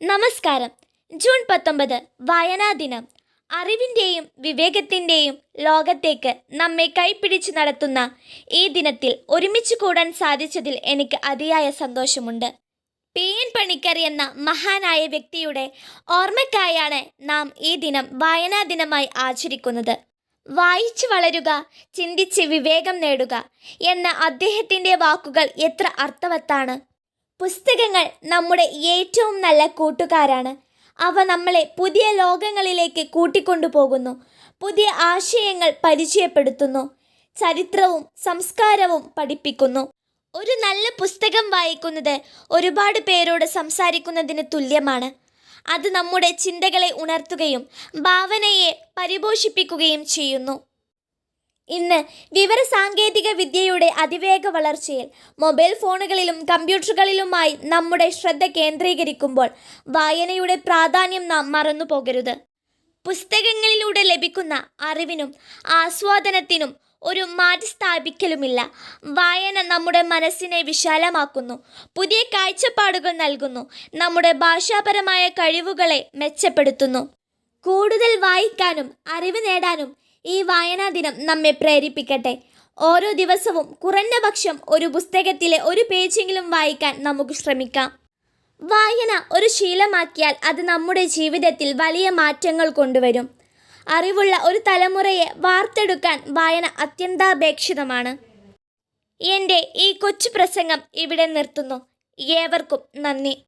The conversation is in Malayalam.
നമസ്കാരം. ജൂൺ പത്തൊമ്പത് വായനാ ദിനം. അറിവിന്റെയും വിവേകത്തിന്റെയും ലോകത്തേക്ക് നമ്മെ കൈപ്പിടിച്ച് നടത്തുന്ന ഈ ദിനത്തിൽ ഒരുമിച്ച് കൂടാൻ സാധിച്ചതിൽ എനിക്ക് അതിയായ സന്തോഷമുണ്ട്. പി എൻ പണിക്കർ എന്ന മഹാനായ വ്യക്തിയുടെ ഓർമ്മയ്ക്കായാണ് നാം ഈ ദിനം വായനാ ദിനമായി ആചരിക്കുന്നത്. വായിച്ചു വളരുക ചിന്തിച്ച് വിവേകം നേടുക എന്ന അദ്ദേഹത്തിന്റെ വാക്കുകൾ എത്ര അർത്ഥവത്താണ്. പുസ്തകങ്ങൾ നമ്മുടെ ഏറ്റവും നല്ല കൂട്ടുകാരാണ്. അവ നമ്മളെ പുതിയ ലോകങ്ങളിലേക്ക് കൂട്ടിക്കൊണ്ടുപോകുന്നു. പുതിയ ആശയങ്ങൾ പരിചയപ്പെടുത്തുന്നു. ചരിത്രവും സംസ്കാരവും പഠിപ്പിക്കുന്നു. ഒരു നല്ല പുസ്തകം വായിക്കുന്നത് ഒരുപാട് പേരോട് സംസാരിക്കുന്നതിന് തുല്യമാണ്. അത് നമ്മുടെ ചിന്തകളെ ഉണർത്തുകയും ഭാവനയെ പരിപോഷിപ്പിക്കുകയും ചെയ്യുന്നു. ഇന്ന് വിവരസാങ്കേതിക വിദ്യയുടെ അതിവേഗ വളർച്ചയിൽ മൊബൈൽ ഫോണുകളിലും കമ്പ്യൂട്ടറുകളിലുമായി നമ്മുടെ ശ്രദ്ധ കേന്ദ്രീകരിക്കുമ്പോൾ വായനയുടെ പ്രാധാന്യം നാം മറന്നു പോകരുത്. പുസ്തകങ്ങളിലൂടെ ലഭിക്കുന്ന അറിവിനും ആസ്വാദനത്തിനും ഒരു മാറ്റി സ്ഥാപിക്കലുമില്ല. വായന നമ്മുടെ മനസ്സിനെ വിശാലമാക്കുന്നു. പുതിയ കാഴ്ചപ്പാടുകൾ നൽകുന്നു. നമ്മുടെ ഭാഷാപരമായ കഴിവുകളെ മെച്ചപ്പെടുത്തുന്നു. കൂടുതൽ വായിക്കാനും അറിവ് നേടാനും ഈ വായനാ ദിനം നമ്മെ പ്രേരിപ്പിക്കട്ടെ. ഓരോ ദിവസവും കുറഞ്ഞ പക്ഷം ഒരു പുസ്തകത്തിലെ ഒരു പേജെങ്കിലും വായിക്കാൻ നമുക്ക് ശ്രമിക്കാം. വായന ഒരു ശീലമാക്കിയാൽ അത് നമ്മുടെ ജീവിതത്തിൽ വലിയ മാറ്റങ്ങൾ കൊണ്ടുവരും. അറിവുള്ള ഒരു തലമുറയെ വാർത്തെടുക്കാൻ വായന അത്യന്താപേക്ഷിതമാണ്. എന്റെ ഈ കൊച്ചു പ്രസംഗം ഇവിടെ നിർത്തുന്നു. ഏവർക്കും നന്ദി.